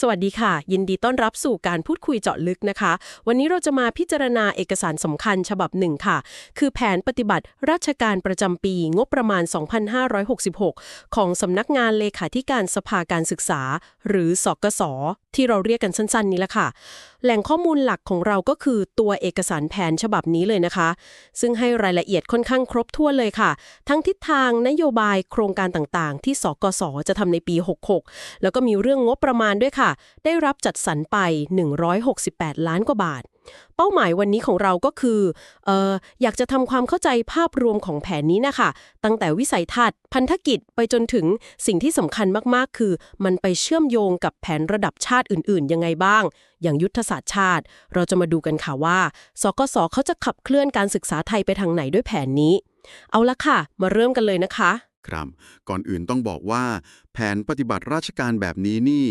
สวัสดีค่ะ ยินดีต้อนรับสู่การพูดคุยเจาะลึกนะคะ วันนี้เราจะมาพิจารณาเอกสารสำคัญฉบับหนึ่งค่ะ คือแผนปฏิบัติราชการประจำปีงบประมาณ 2566 ของสำนักงานเลขาธิการสภาการศึกษา หรือสกสที่เราเรียกกันสั้นๆ นี้แหละค่ะ แหล่งข้อมูลหลักของเราก็คือตัวเอกสารแผนฉบับนี้เลยนะคะ ซึ่งให้รายละเอียดค่อนข้างครบถ้วนเลยค่ะ ทั้งทิศทางนโยบายโครงการต่างๆ ที่สกสจะทำในปี 66 แล้วก็มีเรื่องงบประมาณด้วยค่ะได้รับจัดสรรไป 168 ล้านกว่าบาท เป้าหมายวันนี้ของเราก็คือเอออยากจะทำความเข้าใจภาพรวมของแผนนี้นะคะ ตั้งแต่วิสัยทัศน์ พันธกิจไปจนถึงสิ่งที่สำคัญมากๆ คือ มันไปเชื่อมโยงกับแผนระดับชาติอื่น ๆ ยังไงบ้าง อย่างยุทธศาสตร์ชาติ เราจะมาดูกันค่ะว่า สกสเขาจะขับเคลื่อนการศึกษาไทยไปทางไหนด้วยแผนนี้ เอาละค่ะ มาเริ่มกันเลยนะคะ ครับ ก่อนอื่นต้องบอกว่า แผนปฏิบัติราชการแบบนี้นี่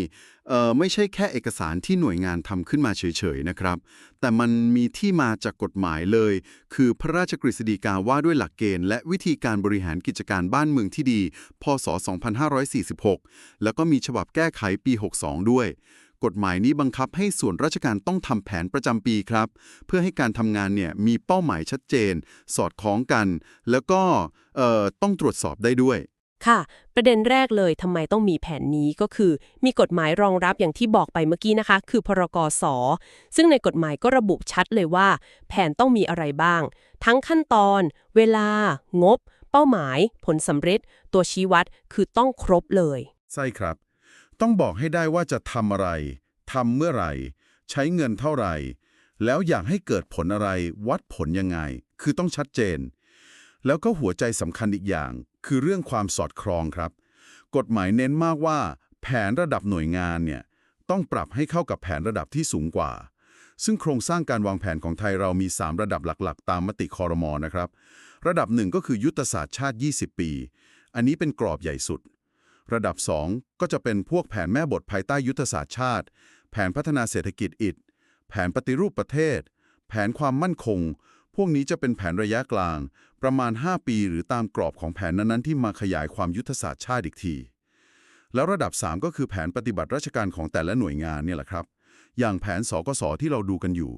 เอ่อไม่ใช่แค่เอกสารที่หน่วยงานทำขึ้นมาเฉยๆนะครับ แต่มันมีที่มาจากกฎหมายเลย คือพระราชกฤษฎีกาว่าด้วยหลักเกณฑ์ และวิธีการบริหารกิจการบ้านเมืองที่ดี พศ 2546 แล้วก็มีฉบับแก้ไขปี 62 ด้วย กฎหมายนี้บังคับให้ส่วนราชการต้องทำแผนประจำปีครับ เพื่อให้การทำงานเนี่ยมีเป้าหมายชัดเจน สอดคล้องกัน แล้วก็เอ่อต้องตรวจสอบได้ด้วย ค่ะ ประเด็นแรกเลยทำไมต้องมีแผนนี้ก็คือ มีกฎหมายรองรับอย่างที่บอกไปเมื่อกี้นะคะ คือพรกสซึ่งในกฎหมายก็ระบุชัดเลยว่า แผนต้องมีอะไรบ้าง ทั้งขั้นตอน เวลา งบ เป้าหมาย ผลสำเร็จ ตัวชี้วัดคือต้องครบเลย ใช่ครับ ต้องบอกให้ได้ว่าจะทำอะไรทำเมื่อไหร่ ใช้เงินเท่าไหร่ แล้วอยากให้เกิดผลอะไร วัดผลยังไง คือต้องชัดเจน แล้วก็หัวใจสำคัญอีกอย่าง คือเรื่องความสอดคล้องครับ กฎหมายเน้นมากว่า แผนระดับหน่วยงานเนี่ยต้องปรับให้เข้ากับแผนระดับที่สูงกว่า ซึ่งโครงสร้างการวางแผนของไทยเรามี 3 ระดับหลักๆ ตามมติคอรมอนะครับ ระดับหนึ่งก็คือยุทธศาสตร์ชาติ 20 ปี อันนี้เป็นกรอบใหญ่สุด ระดับ 2 ก็จะเป็นพวกแผนแม่บทภายใต้ยุทธศาสตร์ชาติ แผนพัฒนาเศรษฐกิจอิฐแผนปฏิรูปประเทศ แผนความมั่นคง พวกนี้จะเป็นแผนระยะกลาง ประมาณ 5 ปีหรือตามกรอบของแผนนั้นๆที่มาขยายความยุทธศาสตร์ชาติอีกที แล้วระดับ 3 ก็คือแผนปฏิบัติราชการของแต่ละหน่วยงานเนี่ยแหละครับ อย่างแผนสกสที่เราดูกันอยู่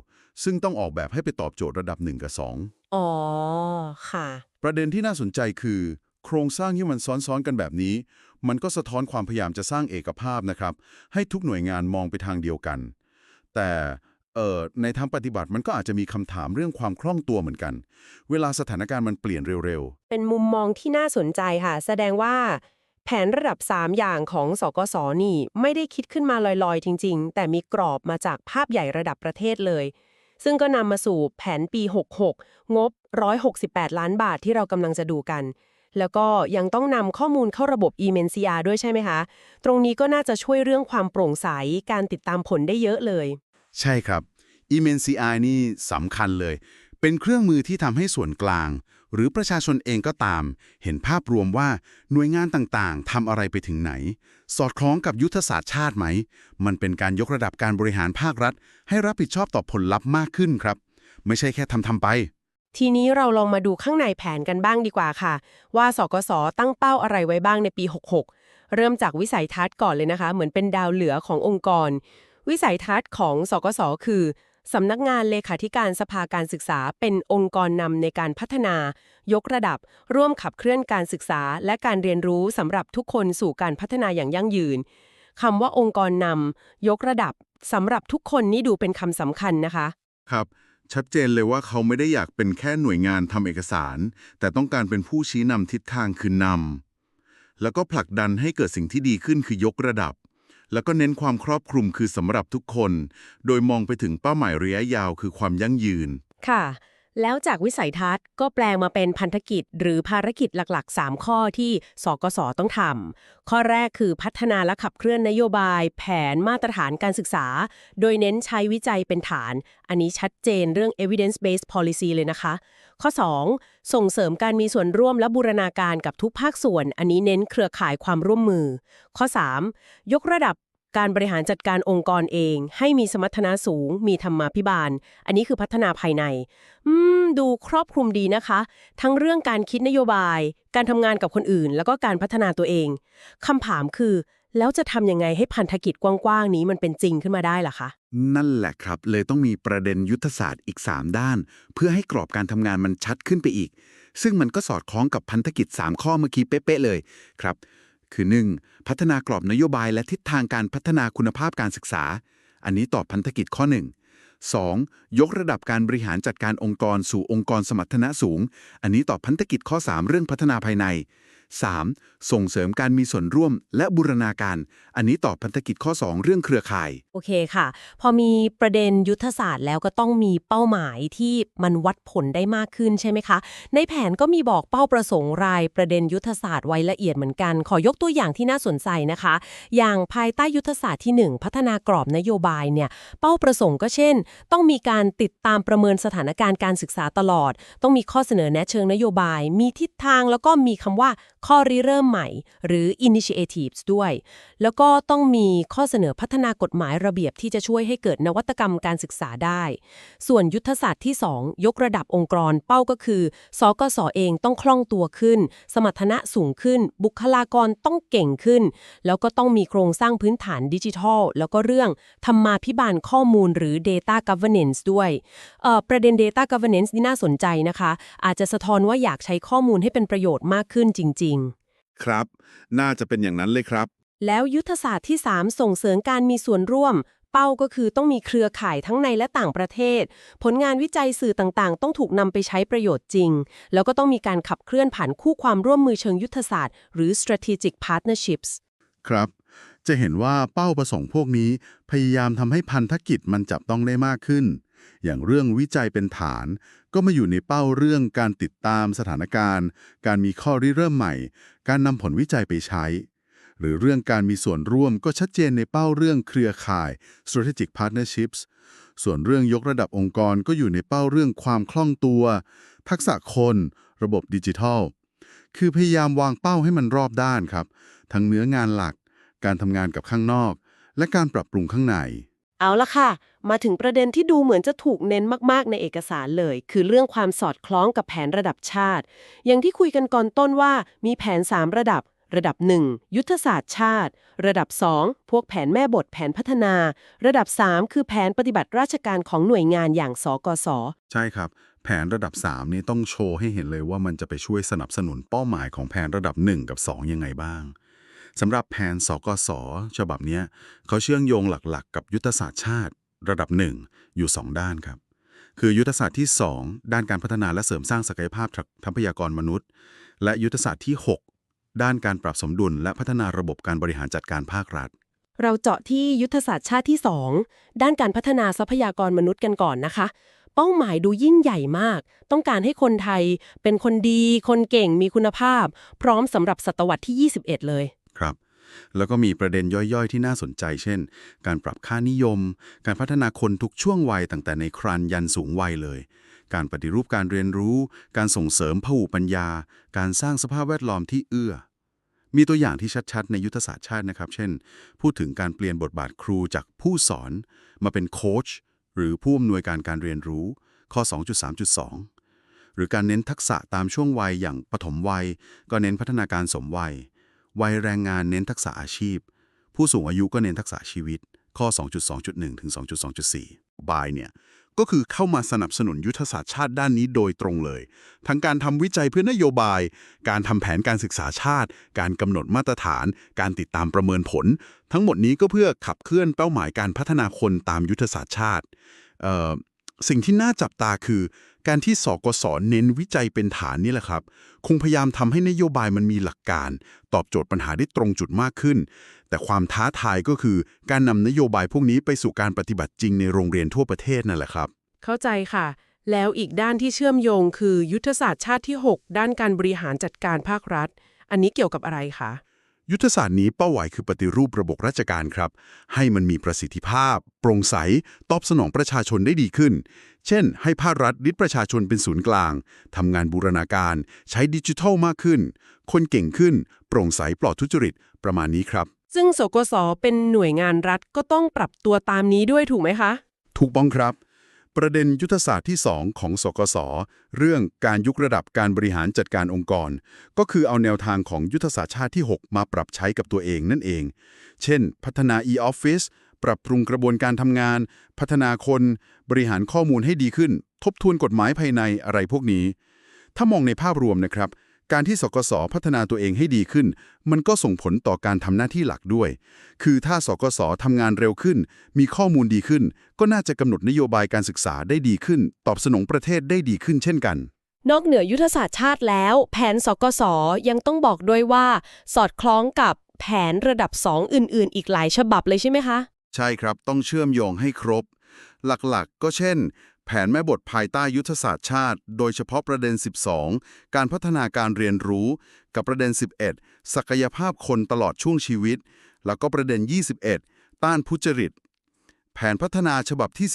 ซึ่งต้องออกแบบให้ไปตอบโจทย์ระดับ 1 กับ 2 อ๋อ ค่ะ ประเด็นที่น่าสนใจคือโครงสร้างที่มันซ้อนๆกันแบบนี้ มันก็สะท้อนความพยายามจะสร้างเอกภาพนะครับ ให้ทุกหน่วยงานมองไปทางเดียวกัน แต่ในทางปฏิบัติมันก็อาจจะมีคำถามเรื่องความคล่องตัวเหมือนกัน เวลาสถานการณ์มันเปลี่ยนเร็วๆ เป็นมุมมองที่น่าสนใจค่ะ แสดงว่าแผนระดับ 3 อย่างของสกสนี่ ไม่ได้คิดขึ้นมาลอยๆ จริง ๆ แต่มีกรอบมาจากภาพใหญ่ระดับประเทศเลย ซึ่งก็นำมาสู่แผนปี 66 งบ 168 ล้านบาทที่เรากำลังจะดูกัน แล้วก็ยังต้องนำข้อมูลเข้าระบบ e m e n c r ด้วยใช่ไหมคะ ตรงนี้ก็น่าจะช่วยเรื่องความโปร่งใส การติดตามผลได้เยอะเลย ใช่ครับ e m e n c i นี่สำคัญเลย เป็นเครื่องมือที่ทำให้ส่วนกลาง หรือประชาชนเองก็ตาม เห็นภาพรวมว่าหน่วยงานต่างๆทำอะไรไปถึงไหน สอดคล้องกับยุทธศาสตร์ชาติไหม มันเป็นการยกระดับการบริหารภาครัฐ ให้รับผิดชอบต่อผลลัพธ์มากขึ้นครับ ไม่ใช่แค่ทำทำไป ทีนี้เราลองมาดูข้างในแผนกันบ้างดีกว่าค่ะ ว่าสกสตั้งเป้าอะไรไว้บ้างในปี 66 เริ่มจากวิสัยทัศน์ก่อนเลยนะคะ เหมือนเป็นดาวเหลือขององค์กร วิสัยทัศน์ของสกสคือสำนักงานเลขาธิการสภาการศึกษาเป็นองค์กรนำในการพัฒนา ยกระดับ ร่วมขับเคลื่อนการศึกษา และการเรียนรู้สำหรับทุกคนสู่การพัฒนาอย่างยั่งยืนคำว่าองค์กรนำยกระดับสำหรับทุกคนนี่ดูเป็นคำสำคัญนะคะ ครับ ชัดเจนเลยว่าเขาไม่ได้อยากเป็นแค่หน่วยงานทำเอกสาร แต่ต้องการเป็นผู้ชี้นำทิศทางคือนำแล้วก็ผลักดันให้เกิดสิ่งที่ดีขึ้นคือยกระดับ แล้วก็เน้นความครอบคลุมคือสำหรับทุกคน โดยมองไปถึงเป้าหมายระยะยาวคือความยั่งยืน ค่ะ แล้วจากวิสัยทัศน์ก็แปลงมาเป็นพันธกิจ หรือภารกิจหลักๆ 3 ข้อที่สกสต้องทำข้อแรกคือพัฒนาและขับเคลื่อนนโยบาย แผนมาตรฐานการศึกษา โดยเน้นใช้วิจัยเป็นฐาน อันนี้ชัดเจนเรื่อง evidence based policy เลยนะคะ ข้อ 2 ส่งเสริมการมีส่วนร่วมและบูรณาการกับทุกภาคส่วน อันนี้เน้นเครือข่ายความร่วมมือ ข้อ 3 ยกระดับ การบริหารจัดการองค์กรเอง ให้มีสมรรถนะสูง มีธรรมาภิบาล อันนี้คือพัฒนาภายใน อืม ดูครอบคลุมดีนะคะ ทั้งเรื่องการคิดนโยบาย การทำงานกับคนอื่น แล้วก็การพัฒนาตัวเองคำถามคือ แล้วจะทำยังไงให้พันธกิจกว้างๆนี้มันเป็นจริงขึ้นมาได้ล่ะคะ นั่นแหละครับ เลยต้องมีประเด็นยุทธศาสตร์อีก 3 ด้าน เพื่อให้กรอบการทำงานมันชัดขึ้นไปอีก ซึ่งมันก็สอดคล้องกับพันธกิจ 3 ข้อเมื่อกี้เป๊ะๆเลยครับ คือ 1. พัฒนากรอบนโยบายและทิศทางการพัฒนาคุณภาพการศึกษา อันนี้ตอบพันธกิจข้อ 1 2. ยกระดับการบริหารจัดการองค์กรสู่องค์กรสมรรถนะสูง อันนี้ตอบพันธกิจข้อ 3 เรื่องพัฒนาภายใน 3. ส่งเสริมการมีส่วนร่วมและบูรณาการ อันนี้ตอบพันธกิจข้อ 2 เรื่องเครือข่าย โอเคค่ะ พอมีประเด็นยุทธศาสตร์แล้วก็ต้องมีเป้าหมายที่มันวัดผลได้มากขึ้นใช่ไหมคะ ในแผนก็มีบอกเป้าประสงค์รายประเด็นยุทธศาสตร์ไว้ละเอียดเหมือนกัน ขอยกตัวอย่างที่น่าสนใจนะคะ อย่างภายใต้ยุทธศาสตร์ที่ 1 พัฒนากรอบนโยบายเนี่ยเป้าประสงค์ก็เช่น ต้องมีการติดตามประเมินสถานการณ์การศึกษาตลอด ต้องมีข้อเสนอแนะเชิงนโยบาย มีทิศทางแล้วก็มีคำว่าข้อริเริ่มใหม่ หรือ initiatives ด้วย แล้วก็ต้องมีข้อเสนอพัฒนากฎหมายระเบียบที่จะช่วยให้เกิดนวัตกรรมการศึกษาได้ ส่วนยุทธศาสตร์ที่ 2 ยกระดับองค์กรเป้าก็คือสกสเองต้องคล่องตัวขึ้น สมรรถนะสูงขึ้น บุคลากรต้องเก่งขึ้น แล้วก็ต้องมีโครงสร้างพื้นฐานดิจิทัล แล้วก็เรื่องธรรมาพิบาลข้อมูลหรือ Data Governance ด้วยเอ่อประเด็น Data Governance นี่น่าสนใจนะคะ อาจจะสะท้อนว่าอยากใช้ข้อมูลให้เป็นประโยชน์มากขึ้นจริงๆครับ น่าจะเป็นอย่างนั้นเลยครับ แล้วยุทธศาสตร์ที่ 3 ส่งเสริมการมีส่วนร่วม เป้าก็คือต้องมีเครือข่ายทั้งในและต่างประเทศ ผลงานวิจัยสื่อต่างๆ ต้องถูกนำไปใช้ประโยชน์จริง แล้วก็ต้องมีการขับเคลื่อนผ่านคู่ความร่วมมือเชิงยุทธศาสตร์ หรือ strategic partnerships ครับ จะเห็นว่าเป้าประสงค์พวกนี้ พยายามทำให้พันธกิจมันจับต้องได้มากขึ้น อย่างเรื่องวิจัยเป็นฐาน ก็มาอยู่ในเป้าเรื่องการติดตามสถานการณ์ การมีข้อริเริ่มใหม่ การนำผลวิจัยไปใช้ หรือเรื่องการมีส่วนร่วมก็ชัดเจนในเป้าเรื่องเครือข่าย strategic partnerships ส่วนเรื่องยกระดับองค์กรก็อยู่ในเป้าเรื่องความคล่องตัว ทักษะคน ระบบดิจิทัล คือพยายามวางเป้าให้มันรอบด้านครับ ทั้งเนื้องานหลัก การทำงานกับข้างนอก และการปรับปรุงข้างใน เอาละค่ะ มาถึงประเด็นที่ดูเหมือนจะถูกเน้นมากๆ ในเอกสารเลย คือเรื่องความสอดคล้องกับแผนระดับชาติ อย่างที่คุยกันก่อนต้นว่ามีแผน 3 ระดับ ระดับ 1 ยุทธศาสตร์ชาติ ระดับ 2 พวกแผนแม่บทแผนพัฒนา ระดับ 3 คือแผนปฏิบัติราชการของหน่วยงานอย่างสกส ใช่ครับ แผนระดับ 3 นี้ต้องโชว์ให้เห็นเลยว่ามันจะไปช่วยสนับสนุนเป้าหมายของแผนระดับ 1 กับ 2 ยังไงบ้างสำหรับแผนสกสฉบับนี้เขาเชื่อมโยงหลักๆกับยุทธศาสตร์ชาติ ระดับ 1 อยู่ 2 ด้านครับ คือยุทธศาสตร์ที่ 2 ด้านการพัฒนาและเสริมสร้างศักยภาพทรัพยากรมนุษย์ และยุทธศาสตร์ที่ 6 ด้านการปรับสมดุล และพัฒนาระบบการบริหารจัดการภาครัฐ เราเจาะที่ยุทธศาสตร์ชาติที่ 2 ด้านการพัฒนาทรัพยากรมนุษย์กันก่อนนะคะเป้าหมายดูยิ่งใหญ่มาก ต้องการให้คนไทยเป็นคนดี คนเก่ง มีคุณภาพ พร้อมสำหรับศตวรรษที่ 21 เลย แล้วก็มีประเด็นย่อยๆ ที่น่าสนใจ เช่น การปรับค่านิยม การพัฒนาคนทุกช่วงวัยตั้งแต่ในครันยันสูงวัยเลย การปฏิรูปการเรียนรู้ การส่งเสริมพหุปัญญา การสร้างสภาพแวดล้อมที่เอื้อ มีตัวอย่างที่ชัดๆ ในยุทธศาสตร์ชาตินะครับ เช่น พูดถึงการเปลี่ยนบทบาทครูจากผู้สอน มาเป็นโค้ชหรือผู้อำนวยการการเรียนรู้ ข้อ 2.3.2 หรือการเน้นทักษะตามช่วงวัยอย่างปฐมวัย ก็เน้นพัฒนาการสมวัย วัยแรงงานเน้นทักษะอาชีพ ผู้สูงอายุก็เน้นทักษะชีวิต ข้อ 2.2.1 ถึง 2.2.4 บายเนี่ย ก็คือเข้ามาสนับสนุนยุทธศาสตร์ชาติด้านนี้โดยตรงเลย ทั้งการทำวิจัยเพื่อนโยบาย การทำแผนการศึกษาชาติ การกำหนดมาตรฐาน การติดตามประเมินผล ทั้งหมดนี้ก็เพื่อขับเคลื่อนเป้าหมายการพัฒนาคนตามยุทธศาสตร์ชาติสิ่งที่น่าจับตาคือ การที่สกสเน้นวิจัยเป็นฐานนี่แหละครับ คงพยายามทำให้นโยบายมันมีหลักการ ตอบโจทย์ปัญหาได้ตรงจุดมากขึ้น แต่ความท้าทายก็คือ การนำนโยบายพวกนี้ไปสู่การปฏิบัติจริงในโรงเรียนทั่วประเทศนั่นแหละครับ เข้าใจค่ะ แล้วอีกด้านที่เชื่อมโยงคือยุทธศาสตร์ชาติที่ 6 ด้านการบริหารจัดการภาครัฐ อันนี้เกี่ยวกับอะไรคะ ยุทธศาสตร์นี้เป้าหมายคือปฏิรูประบบราชการครับ ให้มันมีประสิทธิภาพ โปร่งใส ตอบสนองประชาชนได้ดีขึ้น เช่น ให้ภาครัฐยึดประชาชนเป็นศูนย์กลาง ทำงานบูรณาการ ใช้ดิจิทัลมากขึ้น คนเก่งขึ้น โปร่งใสปลอดทุจริต ประมาณนี้ครับ ซึ่งสกสเป็นหน่วยงานรัฐก็ต้องปรับตัวตามนี้ด้วยถูกไหมคะ ถูกบ้องครับ ประเด็นยุทธศาสตร์ที่ 2 ของสกส เรื่องการยกระดับการบริหารจัดการองค์กร ก็คือเอาแนวทางของยุทธศาสตร์ชาติที่ 6 มาปรับใช้กับตัวเองนั่นเอง เช่น พัฒนา e-office ปรับปรุงกระบวนการทำงาน พัฒนาคน บริหารข้อมูลให้ดีขึ้น ทบทวนกฎหมายภายในอะไรพวกนี้ ถ้ามองในภาพรวมนะครับ การที่สกสพัฒนาตัวเองให้ดีขึ้น มันก็ส่งผลต่อการทำหน้าที่หลักด้วย คือถ้าสกสทำงานเร็วขึ้น มีข้อมูลดีขึ้น ก็น่าจะกำหนดนโยบายการศึกษาได้ดีขึ้น ตอบสนองประเทศได้ดีขึ้นเช่นกัน นอกเหนือยุทธศาสตร์ชาติแล้ว แผนสกสยังต้องบอกด้วยว่า สอดคล้องกับแผนระดับ 2 อื่น ๆ อีกหลายฉบับเลยใช่ไหมคะ ใช่ครับต้องเชื่อมโยงให้ครบ หลักๆก็เช่น แผนแม่บทภายใต้ยุทธศาสตร์ชาติ โดยเฉพาะประเด็น 12 การพัฒนาการเรียนรู้ กับประเด็น 11 ศักยภาพคนตลอดช่วงชีวิต แล้วก็ประเด็น 21 ต้านผู้จริต แผนพัฒนาฉบับที่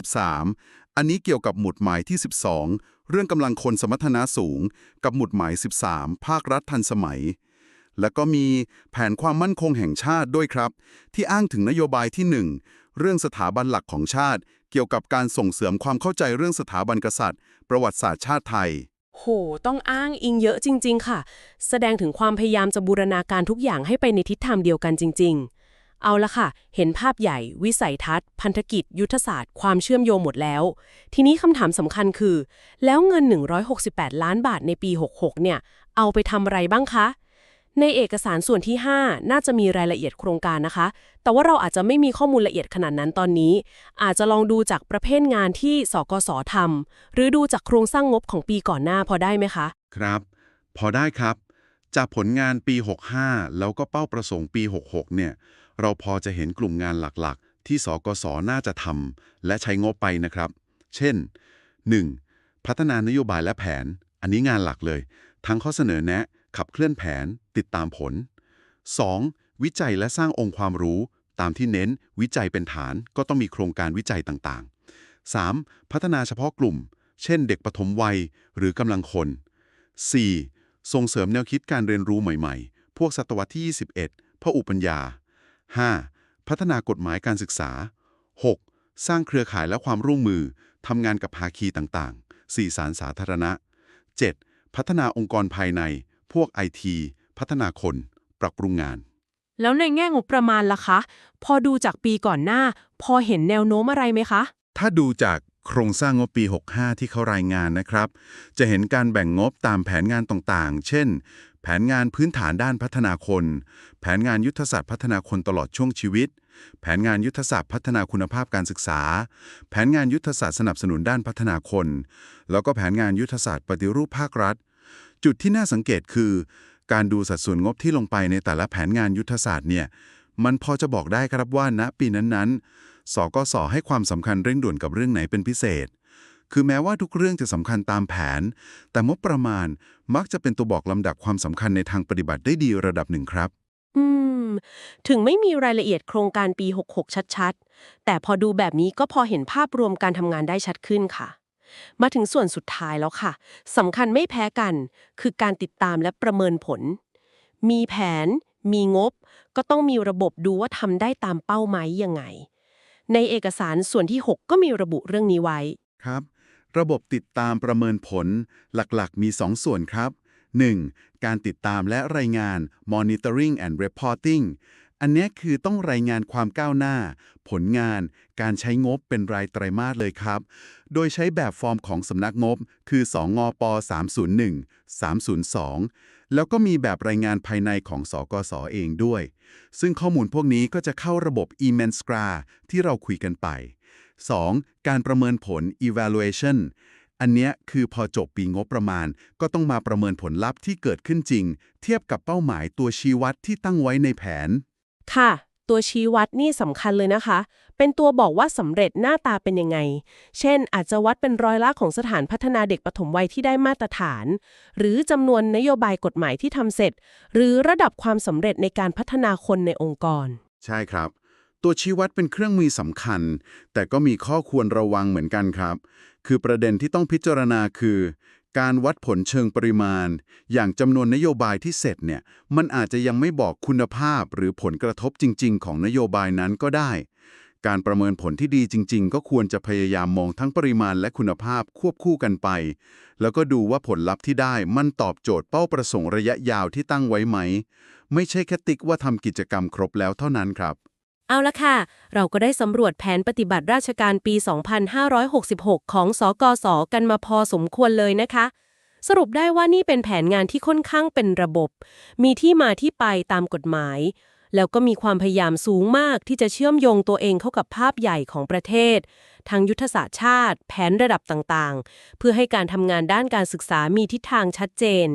13 อันนี้เกี่ยวกับหมุดหมายที่ 12 เรื่องกำลังคนสมรรถนะสูง กับหมุดหมาย 13 ภาครัฐทันสมัย แล้วก็มีแผนความมั่นคงแห่งชาติด้วยครับ ที่อ้างถึงนโยบายที่ 1 เรื่องสถาบันหลักของชาติ เกี่ยวกับการส่งเสริมความเข้าใจเรื่องสถาบันกษัตริย์ ประวัติศาสตร์ชาติไทย โห ต้องอ้างอิงเยอะจริง ๆ ค่ะ แสดงถึงความพยายามจะบูรณาการทุกอย่างให้ไปในทิศทางเดียวกันจริง ๆ เอาละค่ะ เห็นภาพใหญ่ วิสัยทัศน์ พันธกิจ ยุทธศาสตร์ ความเชื่อมโยงหมดแล้ว ทีนี้คำถามสำคัญคือ แล้วเงิน 168 ล้านบาทในปี 66 เนี่ย เอาไปทำอะไรบ้างคะ ในเอกสารส่วนที่ 5 น่าจะมีรายละเอียดโครงการนะคะ แต่ว่าเราอาจจะไม่มีข้อมูลละเอียดขนาดนั้นตอนนี้ อาจจะลองดูจากประเภทงานที่สกสทำหรือดูจากโครงสร้างงบของปีก่อนหน้าพอได้ไหมคะ ครับ พอได้ครับ จากผลงานปี 65 แล้วก็เป้าประสงค์ปี 66 เนี่ย เราพอจะเห็นกลุ่มงานหลักๆ ที่สกสน่าจะทำและใช้งบไปนะครับ เช่น 1. พัฒนานโยบายและแผน อันนี้งานหลักเลย ทั้งข้อเสนอแนะ ขับเคลื่อนแผน ติดตามผล 2. วิจัยและสร้างองค์ความรู้ ตามที่เน้น วิจัยเป็นฐานก็ต้องมีโครงการวิจัยต่างๆ 3. พัฒนาเฉพาะกลุ่ม เช่น เด็กปฐมวัย หรือกำลังคน 4. ส่งเสริมแนวคิดการเรียนรู้ใหม่ๆ พวกศตวรรษที่ 21 พระอุปัญญา 5. พัฒนากฎหมายการศึกษา 6. สร้างเครือข่ายและความร่วมมือทำงานกับภาคีต่างๆ 4. สารสาธารณะ 7. พัฒนาองค์กรภายใน พวกไอทีพัฒนาคน ปรับปรุงงาน แล้วในแง่งบประมาณล่ะคะ พอดูจากปีก่อนหน้า พอเห็นแนวโน้มอะไรไหมคะ ถ้าดูจากโครงสร้างงบปี 65 ที่เขารายงานนะครับ จะเห็นการแบ่งงบตามแผนงานต่างๆ เช่น แผนงานพื้นฐานด้านพัฒนาคน แผนงานยุทธศาสตร์พัฒนาคนตลอดช่วงชีวิต แผนงานยุทธศาสตร์พัฒนาคุณภาพการศึกษา แผนงานยุทธศาสตร์สนับสนุนด้านพัฒนาคน แล้วก็แผนงานยุทธศาสตร์ปฏิรูปภาครัฐ จุดที่น่าสังเกตคือ การดูสัดส่วนงบที่ลงไปในแต่ละแผนงานยุทธศาสตร์เนี่ยมันพอจะบอกได้ครับว่าณปีนั้นๆ สกสให้ความสำคัญเร่งด่วนกับเรื่องไหนเป็นพิเศษ คือแม้ว่าทุกเรื่องจะสำคัญตามแผน แต่งบประมาณมักจะเป็นตัวบอกลำดับความสำคัญในทางปฏิบัติได้ดีระดับหนึ่งครับ อืม ถึงไม่มีรายละเอียดโครงการปี 66 ชัดๆ แต่พอดูแบบนี้ก็พอเห็นภาพรวมการทำงานได้ชัดขึ้นค่ะ มาถึงส่วนสุดท้ายแล้วค่ะสำคัญไม่แพ้กัน คือการติดตามและประเมินผล มีแผน มีงบ ก็ต้องมีระบบดูว่าทำได้ตามเป้าไหมยังไง ในเอกสารส่วนที่ 6 ก็มีระบุเรื่องนี้ไว้ครับ ระบบติดตามประเมินผล หลักๆ มี 2ส่วนครับ 1. การติดตามและรายงาน monitoring and reporting อันนี้คือต้องรายงานความก้าวหน้า ผลงาน การใช้งบเป็นรายไตรมาสเลยครับ โดยใช้แบบฟอร์มของสำนักงบ คือ 2 งป 301 302 แล้วก็มีแบบรายงานภายในของสกสเองด้วย ซึ่งข้อมูลพวกนี้ก็จะเข้าระบบ e m e n s c r a ที่เราคุยกันไป 2. การประเมินผล evaluation อันเนี้ยคือพอจบปีงบประมาณ ก็ต้องมาประเมินผลลัพธ์ที่เกิดขึ้นจริง เทียบกับเป้าหมายตัวชี้วัดที่ตั้งไว้ในแผน ค่ะ ตัวชี้วัดนี่สำคัญเลยนะคะ เป็นตัวบอกว่าสำเร็จหน้าตาเป็นยังไง เช่น อาจจะวัดเป็นร้อยละของสถานพัฒนาเด็กปฐมวัยที่ได้มาตรฐาน หรือจำนวนนโยบายกฎหมายที่ทำเสร็จ หรือระดับความสำเร็จในการพัฒนาคนในองค์กร ใช่ครับ ตัวชี้วัดเป็นเครื่องมือสำคัญ แต่ก็มีข้อควรระวังเหมือนกันครับ คือประเด็นที่ต้องพิจารณาคือ การวัดผลเชิงปริมาณ อย่างจำนวนนโยบายที่เสร็จเนี่ย มันอาจจะยังไม่บอกคุณภาพหรือผลกระทบจริง ๆ ของนโยบายนั้นก็ได้ การประเมินผลที่ดีจริง ๆ ก็ควรจะพยายามมองทั้งปริมาณและคุณภาพควบคู่กันไป แล้วก็ดูว่าผลลัพธ์ที่ได้มันตอบโจทย์เป้าประสงค์ระยะยาวที่ตั้งไว้ไหม ไม่ใช่แค่ติ๊กว่าทำกิจกรรมครบแล้วเท่านั้นครับ เอาละค่ะ เราก็ได้สำรวจแผนปฏิบัติราชการปี 2566 ของสกส กันมาพอสมควรเลยนะคะ สรุปได้ว่านี่เป็นแผนงานที่ค่อนข้างเป็นระบบ มีที่มาที่ไปตามกฎหมาย แล้วก็มีความพยายามสูงมากที่จะเชื่อมโยงตัวเองเข้ากับภาพใหญ่ของประเทศ ทั้งยุทธศาสตร์ชาติ แผนระดับต่างๆ เพื่อให้การทำงานด้านการศึกษามีทิศทางชัดเจน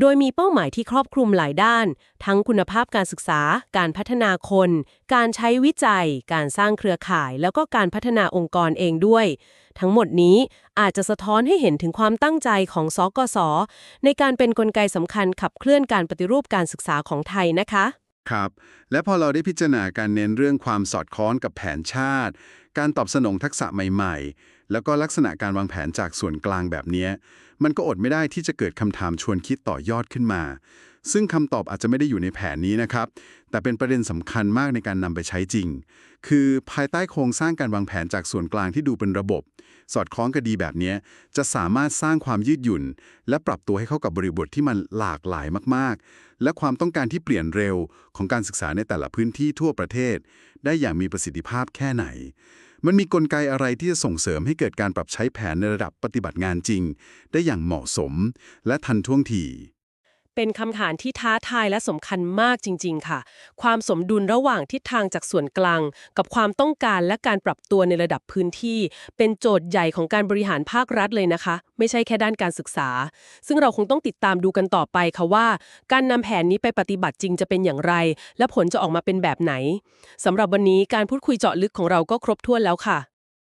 โดยมีเป้าหมายที่ครอบคลุมหลายด้าน ทั้งคุณภาพการศึกษา การพัฒนาคน การใช้วิจัย การสร้างเครือข่าย แล้วก็การพัฒนาองค์กรเองด้วย ทั้งหมดนี้อาจจะสะท้อนให้เห็นถึงความตั้งใจของสกส ในการเป็นนกลไกสำคัญขับเคลื่อนการปฏิรูปการศึกษาของไทยนะคะครับ และพอเราได้พิจารณาการเน้นเรื่องความสอดคล้องกับแผนชาติ การตอบสนองทักษะใหม่ๆ แล้วก็ลักษณะการวางแผนจากส่วนกลางแบบนี้ มันก็อดไม่ได้ที่จะเกิดคำถามชวนคิดต่อยอดขึ้นมา ซึ่งคำตอบอาจจะไม่ได้อยู่ในแผนนี้นะครับ แต่เป็นประเด็นสำคัญมากในการนำไปใช้จริง คือภายใต้โครงสร้างการวางแผนจากส่วนกลางที่ดูเป็นระบบ สอดคล้องกันดีแบบนี้จะสามารถสร้างความยืดหยุ่น และปรับตัวให้เข้ากับบริบทที่มันหลากหลายมากๆ และความต้องการที่เปลี่ยนเร็วของการศึกษาในแต่ละพื้นที่ทั่วประเทศ ได้อย่างมีประสิทธิภาพแค่ไหน มันมีกลไกอะไรที่จะส่งเสริมให้เกิดการปรับใช้แผนในระดับปฏิบัติงานจริง ได้อย่างเหมาะสม และทันท่วงที เป็นคำถามที่ท้าทายและสำคัญมากจริง ๆ ค่ะ ความสมดุลระหว่างทิศทางจากส่วนกลาง กับความต้องการและการปรับตัวในระดับพื้นที่ เป็นโจทย์ใหญ่ของการบริหารภาครัฐเลยนะคะ ไม่ใช่แค่ด้านการศึกษา ซึ่งเราคงต้องติดตามดูกันต่อไปค่ะว่า การนำแผนนี้ไปปฏิบัติจริงจะเป็นอย่างไร และผลจะออกมาเป็นแบบไหนสำหรับวันนี้การพูดคุยเจาะลึกของเราก็ครบถ้วนแล้วค่ะ